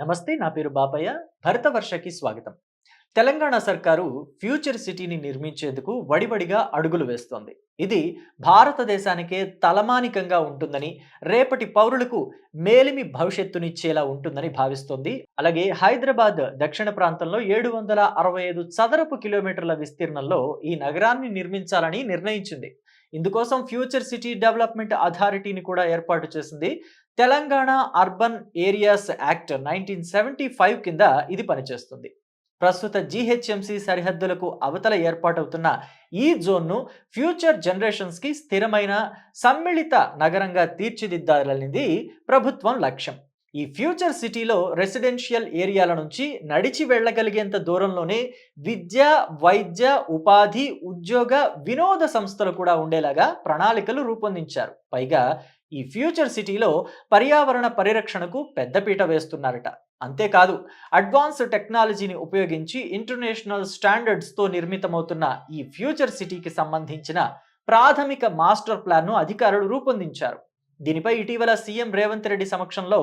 నమస్తే నా పేరు బాపయ్య. భరతవర్షకి స్వాగతం. తెలంగాణ సర్కారు ఫ్యూచర్ సిటీని నిర్మించేందుకు వడివడిగా అడుగులు వేస్తోంది. ఇది భారతదేశానికే తలమానికంగా ఉంటుందని రేపటి పౌరులకు మేలిమి భవిష్యత్తునిచ్చేలా ఉంటుందని భావిస్తోంది. అలాగే హైదరాబాద్ దక్షిణ ప్రాంతంలో ఏడు వందల అరవై ఐదు చదరపు కిలోమీటర్ల విస్తీర్ణంలో ఈ నగరాన్ని నిర్మించాలని నిర్ణయించింది. ఇందుకోసం ఫ్యూచర్ సిటీ డెవలప్మెంట్ అథారిటీని కూడా ఏర్పాటు చేసింది Telangana urban areas act nineteen seventy five కింద ఇది పనిచేస్తుంది. ప్రస్తుత జీహెచ్ఎంసీ సరిహద్దులకు అవతల ఏర్పాటవుతున్న ఈ జోన్ను ఫ్యూచర్ జనరేషన్స్కి స్థిరమైన సమ్మిళిత నగరంగా తీర్చిదిద్దాలనేది ప్రభుత్వం లక్ష్యం. ఈ ఫ్యూచర్ సిటీలో రెసిడెన్షియల్ ఏరియాల నుంచి నడిచి వెళ్ళగలిగేంత దూరంలోనే విద్య వైద్య ఉపాధి ఉద్యోగ వినోద సంస్థలు కూడా ఉండేలాగా ప్రణాళికలు రూపొందించారు. పైగా ఈ ఫ్యూచర్ సిటీలో పర్యావరణ పరిరక్షణకు పెద్దపీట వేస్తున్నారట. అంతేకాదు అడ్వాన్స్ టెక్నాలజీని ఉపయోగించి ఇంటర్నేషనల్ స్టాండర్డ్స్తో నిర్మితమవుతున్న ఈ ఫ్యూచర్ సిటీకి సంబంధించిన ప్రాథమిక మాస్టర్ ప్లాన్ను అధికారులు రూపొందించారు. దీనిపై ఇటీవల సీఎం రేవంత్ రెడ్డి సమక్షంలో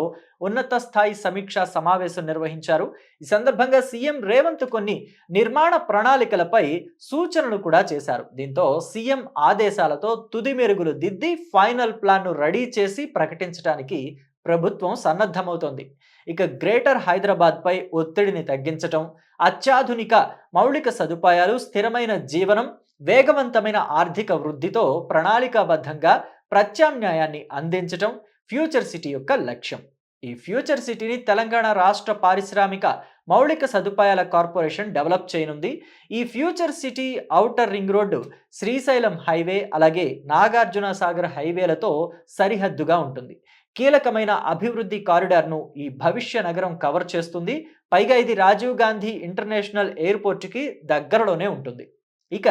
ఉన్నత స్థాయి సమీక్షా సమావేశం నిర్వహించారు. ఈ సందర్భంగా సీఎం రేవంత్ కొన్ని నిర్మాణ ప్రణాళికలపై సూచనలు కూడా చేశారు. దీంతో సీఎం ఆదేశాలతో తుది మెరుగులు దిద్ది ఫైనల్ ప్లాన్ను రెడీ చేసి ప్రకటించడానికి ప్రభుత్వం సన్నద్ధమవుతోంది. ఇక గ్రేటర్ హైదరాబాద్పై ఒత్తిడిని తగ్గించటం అత్యాధునిక మౌలిక సదుపాయాలు స్థిరమైన జీవనం వేగవంతమైన ఆర్థిక వృద్ధితో ప్రణాళికాబద్ధంగా ప్రత్యామ్నాయాన్ని అందించటం ఫ్యూచర్ సిటీ యొక్క లక్ష్యం. ఈ ఫ్యూచర్ సిటీని తెలంగాణ రాష్ట్ర పారిశ్రామిక మౌలిక సదుపాయాల కార్పొరేషన్ డెవలప్ చేయనుంది. ఈ future city outer ring road Srisailam highway అలాగే నాగార్జున సాగర్ హైవేలతో సరిహద్దుగా ఉంటుంది. కీలకమైన అభివృద్ధి కారిడార్ను ఈ భవిష్య నగరం కవర్ చేస్తుంది. పైగా ఇది రాజీవ్ గాంధీ ఇంటర్నేషనల్ ఎయిర్పోర్ట్కి దగ్గరలోనే ఉంటుంది. ఇక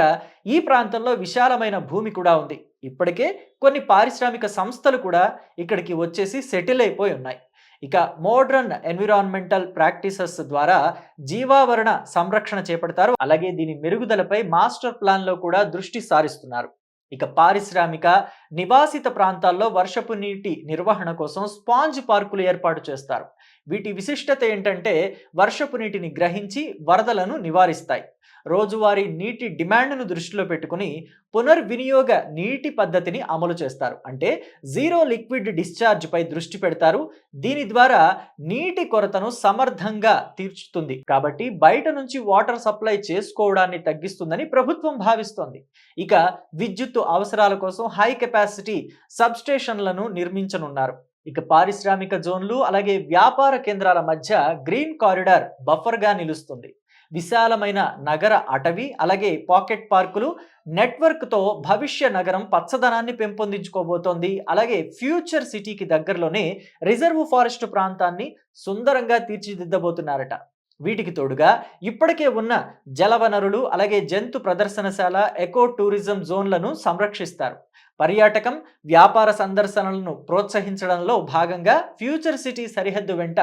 ఈ ప్రాంతంలో విశాలమైన భూమి కూడా ఉంది. ఇప్పటికే కొన్ని పారిశ్రామిక సంస్థలు కూడా ఇక్కడికి వచ్చేసి సెటిల్ అయిపోయి ఉన్నాయి. ఇక మోడ్రన్ ఎన్విరాన్మెంటల్ ప్రాక్టీసెస్ ద్వారా జీవావరణ సంరక్షణ చేపడతారు. అలాగే దీని మెరుగుదలపై మాస్టర్ ప్లాన్లో కూడా దృష్టి సారిస్తున్నారు. ఇక పారిశ్రామిక నివాసిత ప్రాంతాల్లో వర్షపు నీటి నిర్వహణ కోసం స్పాంజ్ పార్కులు ఏర్పాటు చేస్తారు. వీటి విశిష్టత ఏంటంటే వర్షపు నీటిని గ్రహించి వరదలను నివారిస్తాయి. రోజువారీ నీటి డిమాండ్ను దృష్టిలో పెట్టుకుని పునర్వినియోగ నీటి పద్ధతిని అమలు చేస్తారు. అంటే జీరో లిక్విడ్ డిశ్చార్జ్ పై దృష్టి పెడతారు. దీని ద్వారా నీటి కొరతను సమర్థంగా తీర్చుతుంది. కాబట్టి బయట నుంచి వాటర్ సప్లై చేసుకోవడాన్ని తగ్గిస్తుందని ప్రభుత్వం భావిస్తోంది. ఇక విద్యుత్తు అవసరాల కోసం హై కెపాసిటీ సబ్స్టేషన్లను నిర్మించనున్నారు. ఇక పారిశ్రామిక జోన్లు అలాగే వ్యాపార కేంద్రాల మధ్య గ్రీన్ కారిడార్ బఫర్గా నిలుస్తుంది. విశాలమైన నగర అటవీ అలాగే పాకెట్ పార్కులు నెట్వర్క్తో భవిష్య నగరం పచ్చదనాన్ని పెంపొందించుకోబోతోంది. అలాగే ఫ్యూచర్ సిటీకి దగ్గరలోనే రిజర్వ్ ఫారెస్ట్ ప్రాంతాన్ని సుందరంగా తీర్చిదిద్దబోతున్నారట. వీటికి తోడుగా ఇప్పటికే ఉన్న జలవనరులు అలాగే జంతు ప్రదర్శనశాల ఎకో టూరిజం జోన్లను సంరక్షిస్తారు. పర్యాటకం వ్యాపార సందర్శనలను ప్రోత్సహించడంలో భాగంగా ఫ్యూచర్ సిటీ సరిహద్దు వెంట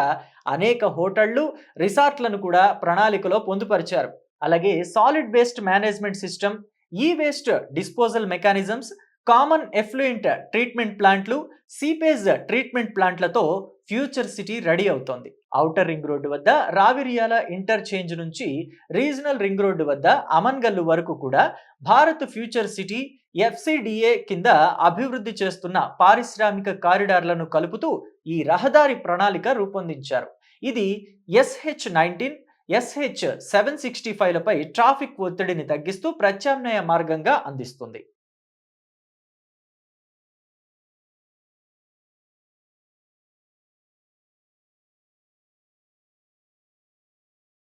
అనేక హోటళ్ళు రిసార్ట్లను కూడా ప్రణాళికలో పొందుపరిచారు. అలాగే సాలిడ్ వేస్ట్ మేనేజ్మెంట్ సిస్టమ్ ఈ waste disposal mechanisms common effluent treatment ప్లాంట్లు సీపేజ్ ట్రీట్మెంట్ ప్లాంట్లతో ఫ్యూచర్ సిటీ రెడీ అవుతోంది. ఔటర్ రింగ్ రోడ్డు వద్ద రావిరియాల ఇంటర్చేంజ్ నుంచి రీజనల్ రింగ్ రోడ్డు వద్ద అమన్గల్లు వరకు కూడా భారత్ ఫ్యూచర్ సిటీ ఎఫ్సిడిఏ కింద అభివృద్ధి చేస్తున్న పారిశ్రామిక కారిడార్లను కలుపుతూ ఈ రహదారి ప్రణాళిక రూపొందించారు. ఇది SH nineteen SH seven sixty ఫైవ్లపై traffic ఒత్తిడిని తగ్గిస్తూ ప్రత్యామ్నాయ మార్గంగా అందిస్తుంది.